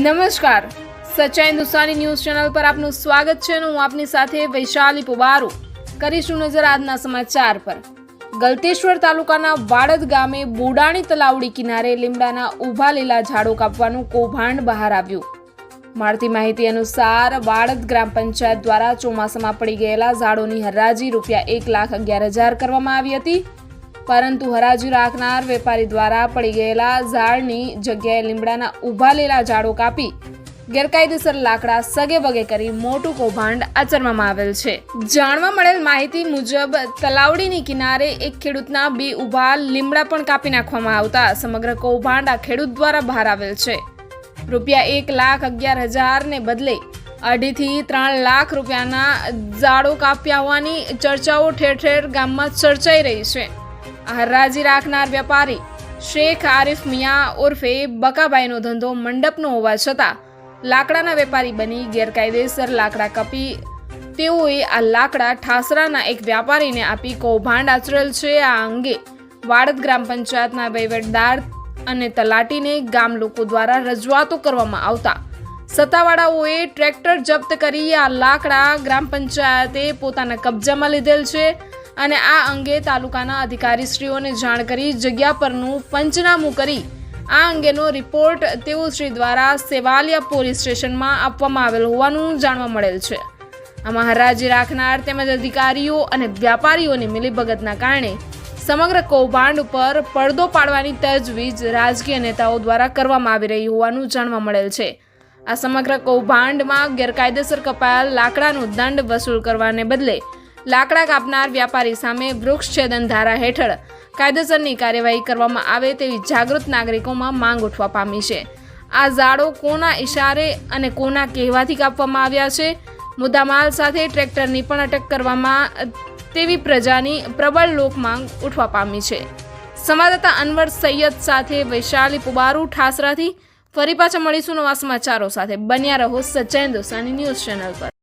નમસ્કાર. સચ્ચાઈ Hindustani news channel પર આપનું સ્વાગત છે અને હું આપની સાથે વૈશાલી પુબારુ. કરીશું નજર આજના સમાચાર પર. ગલતેશ્વર તાલુકાના વાડદ ગામે બોડાણી તલાવડી કિનારે લીમડાના ઊભા લીલા ઝાડો કાપવાનું કૌભાંડ બહાર આવ્યું. મળતી માહિતી અનુસાર વાડદ ગ્રામ પંચાયત દ્વારા ચોમાસામાં પડી ગયેલા ઝાડોની હરાજી રૂપિયા એક લાખ અગિયાર હજાર કરવામાં આવી હતી. પરંતુ હરાજી રાખનાર વેપારી દ્વારા પડી ગયેલા ઝાડની જગ્યાએ લીમડાના ઊભા લેલા ઝાડો કાપી ગેરકાયદેસર લાકડા સગે વગે કરી મોટું કૌભાંડ આચરવામાં આવેલ છે. જાણવા મળેલ માહિતી મુજબ, તલાવડીની કિનારે એક ખેડૂતના બે ઊભા લીમડા પણ કાપી નાખવામાં આવતા સમગ્ર કૌભાંડ આ ખેડૂત દ્વારા બહાર આવેલ છે. રૂપિયા એક લાખ અગિયાર હજારને બદલે અઢીથી ત્રણ લાખ રૂપિયાના ઝાડો કાપ્યા હોવાની ચર્ચાઓ ઠેર ઠેર ગામમાં ચર્ચાઈ રહી છે. આ હરાજી રાખનાર વેપારી શેખ આરિફ મિયા ઉર્ફે બકાભાઈનો ધંધો મંડપનો હોવા છતાં લાકડાના વેપારી બની ગેરકાયદેસર લાકડા કપી. તેઓએ આ લાકડા ઠાસરાના એક વ્યાપારીને આપી કૌભાંડ આચરેલ છે. આ અંગે વાડદ ગ્રામ પંચાયતના વહીવટદાર અને તલાટીને ગામ લોકો દ્વારા રજૂઆતો કરવામાં આવતા. સત્તાવાળાઓએ ટ્રેક્ટર જપ્ત કરી આ લાકડા ગ્રામ પંચાયતે પોતાના કબજામાં લીધેલ છે. અને આ અંગે તાલુકાના અધિકારીશ્રીઓને જાણ કરી જગ્યા પરનું પંચનામું કરી આ અંગેનો રિપોર્ટ તેઓ શ્રી દ્વારા સેવાલિયા પોલીસ સ્ટેશનમાં આપવામાં આવેલ હોવાનું જાણવા મળેલ છે. આમાં હરાજી રાખનાર તેમજ અધિકારીઓ અને વ્યાપારીઓની મિલીભગતના કારણે સમગ્ર કૌભાંડ ઉપર પડદો પાડવાની તજવીજ રાજકીય નેતાઓ દ્વારા કરવામાં આવી રહી હોવાનું જાણવા મળેલ છે. આ સમગ્ર કૌભાંડમાં ગેરકાયદેસર કપાયેલ લાકડાનું દંડ વસૂલ કરવાને બદલે લાકડા કાપનાર વ્યાપારી સામે વૃક્ષ છેદન ધારા હેઠળ કાયદેસરની કાર્યવાહી કરવામાં આવે તેવી જાગૃત નાગરિકોમાં માંગ ઉઠવા પામી છે. આ ઝાડો કોના ઇશારે અને કોના કહેવાથી કાપવામાં આવ્યા છે? મુદ્દામાલ સાથે ટ્રેક્ટરની પણ અટક કરવામાં તેવી પ્રજાની પ્રબળ લોકમાંગ ઉઠવા પામી છે. સંવાદદાતા અનવર સૈયદ સાથે વૈશાલી પુબારુ ઠાસરાથી ફરી પાછા મળીશું નવા સમાચારો સાથે. બન્યા રહો સચ્ચા દોસાની ન્યૂઝ ચેનલ પર.